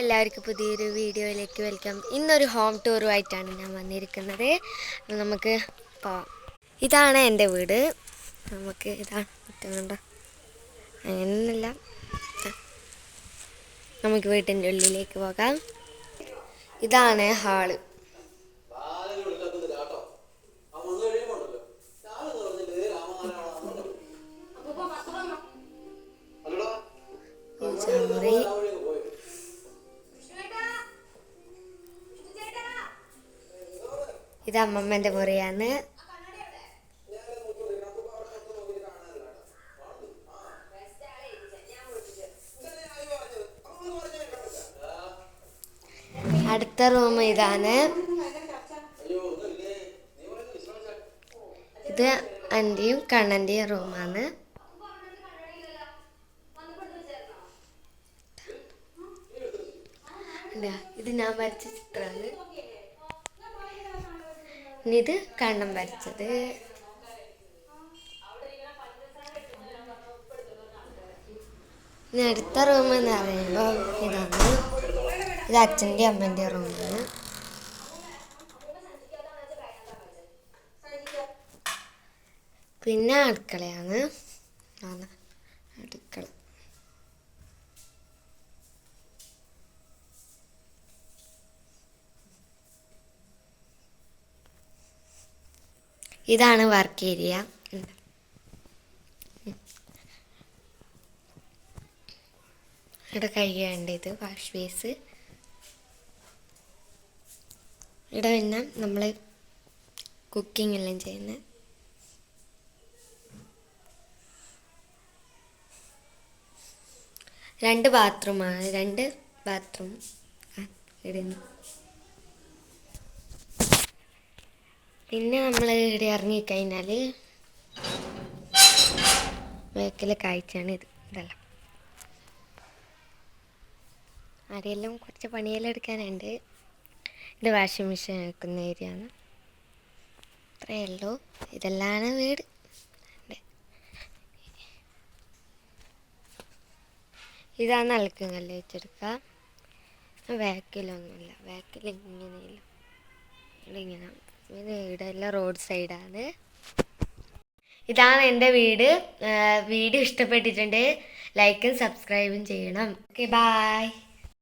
എല്ലാവർക്കും പുതിയൊരു വീഡിയോയിലേക്ക് വെൽക്കം ഇന്നൊരു ഹോം ടൂറുമായിട്ടാണ് ഞാൻ വന്നിരിക്കുന്നത്. നമുക്ക് പോവാം. ഇതാണ് എന്റെ വീട്. നമുക്ക് ഇതാണ് പറ്റുന്നുണ്ടോ അങ്ങനെയൊന്നുമില്ല. നമുക്ക് വീട്ടിന്റെ ഉള്ളിലേക്ക് പോകാം. ഇതാണ് ഹാൾ. ഇത് അമ്മമ്മന്റെ മുറിയാണ്. അടുത്ത റൂം ഇതാണ്. ഇത് അന്റെയും കണ്ണന്റെയും റൂമാണ്. ഇത് ഞാൻ വരച്ച ചിത്രമാണ്. ഇത് കണ്ണം വരച്ചത്. അടുത്ത റൂം എന്ന് പറയുമ്പോൾ ഇതാണ്. ഇത് അച്ഛന്റെ അമ്മന്റെ റൂമാണ് പിന്നെ അടുക്കളയാണ്. അടുക്കള. ഇതാണ് വർക്ക് ഏരിയ ഇവിടെ കഴിയാണ്ട് ഇത് വാഷ് ബേസ് ഇവിടെ പിന്നെ നമ്മൾ കുക്കിംഗ് എല്ലാം ചെയ്യുന്നത് രണ്ട് ബാത്റൂമാണ് രണ്ട് ബാത്റൂം ഇടുന്നു പിന്നെ നമ്മൾ ഇവിടെ ഇറങ്ങിക്കഴിഞ്ഞാൽ ബാക്കിലെ കാഴ്ചയാണ് ഇത്. ഇതെല്ലാം. ആരെയെല്ലാം കുറച്ച് പണിയെല്ലാം എടുക്കാനുണ്ട്? ഇത് വാഷിംഗ് മെഷീൻ വെക്കുന്ന ഏരിയ ആണ്. ഉള്ളൂ. ഇതെല്ലാമാണ് വീട്. ഇതാണ് അലക്കും കല്ല് വെച്ചെടുക്കുക. ബാക്കിലൊന്നുമില്ല. ബാക്കിൽ ഇങ്ങനെയില്ല ഇവിടെ ഇത് ഇവിടെ എല്ലാം റോഡ് സൈഡാണ്. ഇതാണ് എന്റെ വീട്. വീഡിയോ ഇഷ്ടപ്പെട്ടിട്ടുണ്ട് ലൈക്കും സബ്സ്ക്രൈബും ചെയ്യണം. Okay bye